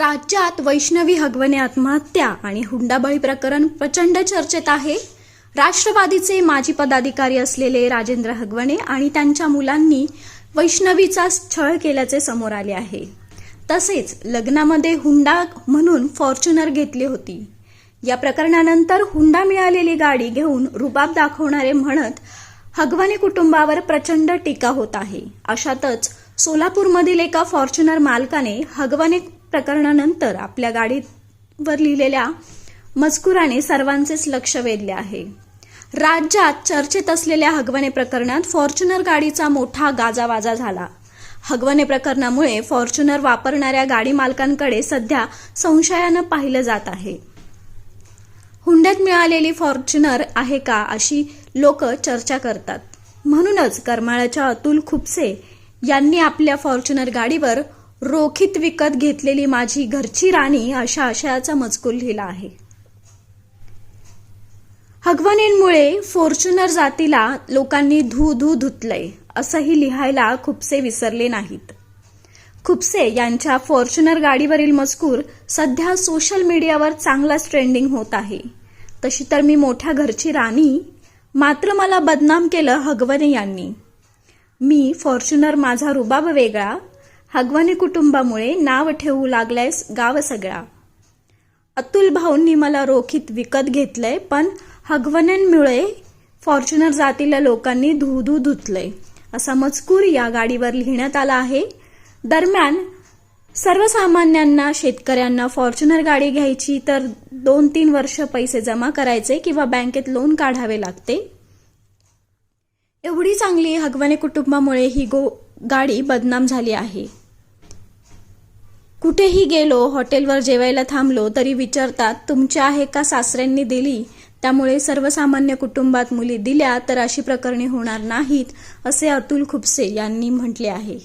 राज्यात वैष्णवी हगवणे आत्महत्या आणि हुंडाबळी प्रकरण प्रचंड चर्चेत आहे. राष्ट्रवादीचे माजी पदाधिकारी असलेले राजेंद्र हगवणे आणि त्यांच्या मुलांनी वैष्णवीचा छळ केल्याचे समोर आले आहे. तसेच लग्नामध्ये हुंडा म्हणून फॉर्च्युनर घेतली होती. या प्रकरणानंतर हुंडा मिळालेली गाडी घेऊन रुबाब दाखवणारे म्हणत हगवणे कुटुंबावर प्रचंड टीका होत आहे. अशातच सोलापूरमधील एका फॉर्च्युनर मालकाने हगवणे प्रकरणानंतर आपल्या गाडीवर लिहिलेल्या मजकुराने सर्वांचेच लक्ष वेधले आहे. राज्यात चर्चेत असलेल्या हगवणे प्रकरणात फॉर्च्युनर गाडीचा मोठा गाजावाजा झाला. हगवणे प्रकरणामुळे फॉर्च्युनर वापरणाऱ्या गाडी मालकांकडे सध्या संशयानं पाहिलं जात आहे. हुंड्यात मिळालेली फॉर्च्युनर आहे का अशी लोक चर्चा करतात. म्हणूनच करमाळ्याच्या अतुल खुपसे यांनी आपल्या फॉर्च्युनर गाडीवर रोखीत विकत घेतलेली माझी घरची राणी अशा आशयाचा मजकूर लिहिला आहे. हगवणींमुळे फॉर्च्युनर जातीला लोकांनी धू धू धुतलंय असंही लिहायला खुपसे विसरले नाहीत. खुपसे यांच्या फॉर्च्युनर गाडीवरील मजकूर सध्या सोशल मीडियावर चांगलाच ट्रेंडिंग होत आहे. तशी तर मी मोठ्या घरची राणी मात्र मला बदनाम केलं हगवणे यांनी. मी फॉर्च्युनर माझा रुबाब वेगळा हगवणे कुटुंबामुळे नाव ठेवू लागलायस गाव सगळा. अतुल भाऊंनी मला रोखीत विकत घेतलंय पण हगवण्यांमुळे फॉर्च्युनर जातीला लोकांनी धू धू धुतलंय असा मजकूर या गाडीवर लिहिण्यात आला आहे. दरम्यान सर्वसामान्यांना शेतकऱ्यांना फॉर्च्युनर गाडी घ्यायची तर दोन तीन वर्ष पैसे जमा करायचे किंवा बँकेत लोन काढावे लागते? एवढी चांगली हगवणे कुटुंबामुळे ही गो गाडी बदनाम झाली आहे. कुठेही गेलो हॉटेलवर जेवायला थांबलो तरी विचारतात तुमच्या आहे का सासऱ्यांनी दिली त्यामुळे सर्वसामान्य कुटुंबात मुली दिल्या तर अशी प्रकरणे होणार नाहीत असे अतुल खुपसे यांनी म्हटले आहे.